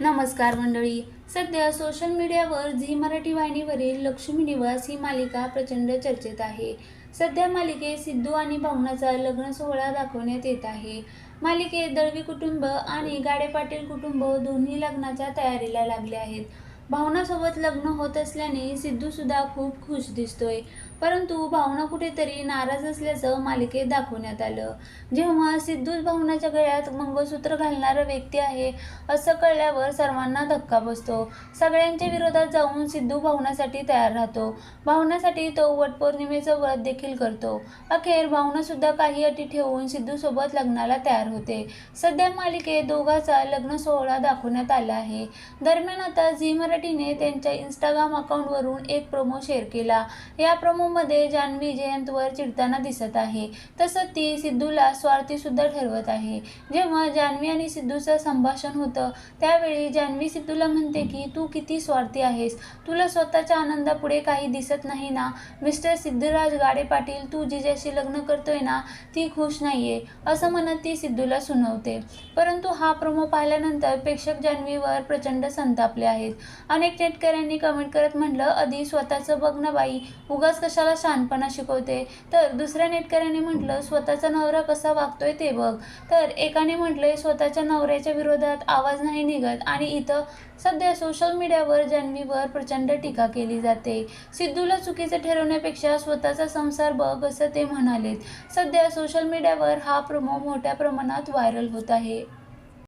नमस्कार मंडळी. सध्या सोशल मीडियावर झी मराठी वाहिनीवरील लक्ष्मी निवास ही मालिका प्रचंड चर्चेत आहे. सध्या मालिकेत सिद्धू आणि भावनाचा लग्न सोहळा दाखवण्यात येत आहे. मालिकेत दळवी कुटुंब आणि गाडे पाटील कुटुंब दोन्ही लग्नाच्या तयारीला लागले आहेत. भावनासोबत लग्न होत असल्याने सिद्धूसुद्धा खूप खुश दिसतोय. परंतु भावना कुठेतरी नाराज असल्याचं मालिकेत दाखवण्यात आलं. जेव्हा सिद्धूच भावनाच्या गळ्यात मंगळसूत्र घालणारा व्यक्ती आहे असं कळल्यावर सर्वांना धक्का बसतो. सगळ्यांच्या विरोधात जाऊन सिद्धू भावनासाठी तयार राहतो. भावनासाठी तो वटपौर्णिमेचं व्रत देखील करतो. अखेर भावनासुद्धा काही अटी ठेवून सिद्धूसोबत लग्नाला तयार होते. सध्या मालिकेत दोघाचा लग्न सोहळा दाखवण्यात आला आहे. दरम्यान आता झी मराठी मराठीने त्यांच्या इंस्टाग्राम अकाउंटवरून एक प्रोमो शेअर केला. या प्रोमोमध्ये जान्हवी जयंतवर चिडताना दिसत आहे. तसंच ती सिद्धूला स्वार्थी सुद्धा ठरवत आहे. जेव्हा जान्हवी आणि सिद्धूचं संभाषण होतं त्यावेळी जान्हवी सिद्धूला म्हणते की तू किती स्वार्थी आहेस. तुला स्वतःच्या आनंदापुढे काही दिसत नाही ना? मिस्टर सिद्धराज गाडे पाटील तू जिजाशी लग्न करतोय ना? ती खुश नाहीये. असं म्हणत ती सिद्धूला सुनावते. परंतु हा प्रोमो पाहिल्यानंतर प्रेक्षक जान्हवीवर प्रचंड संतापले आहेत. अनेक नेटकऱ्यांनी कमेंट करत म्हटलं आधी स्वतःचं बघ ना बाई उगाच कशाला शहाणपणा शिकवते. तर दुसऱ्या नेटकऱ्यांनी म्हटलं स्वतःचा नवरा कसा वागतोय ते बघ. तर एकाने म्हटलंय स्वतःच्या नवऱ्याच्या विरोधात आवाज नाही निघत आणि इथं सध्या सोशल मीडियावर जन्मीवर प्रचंड टीका केली जाते. सिद्धूला चुकीचं ठरवण्यापेक्षा स्वतःचा संसार बघ असं ते म्हणालेत. सध्या सोशल मीडियावर हा प्रोमो मोठ्या प्रमाणात व्हायरल होत आहे.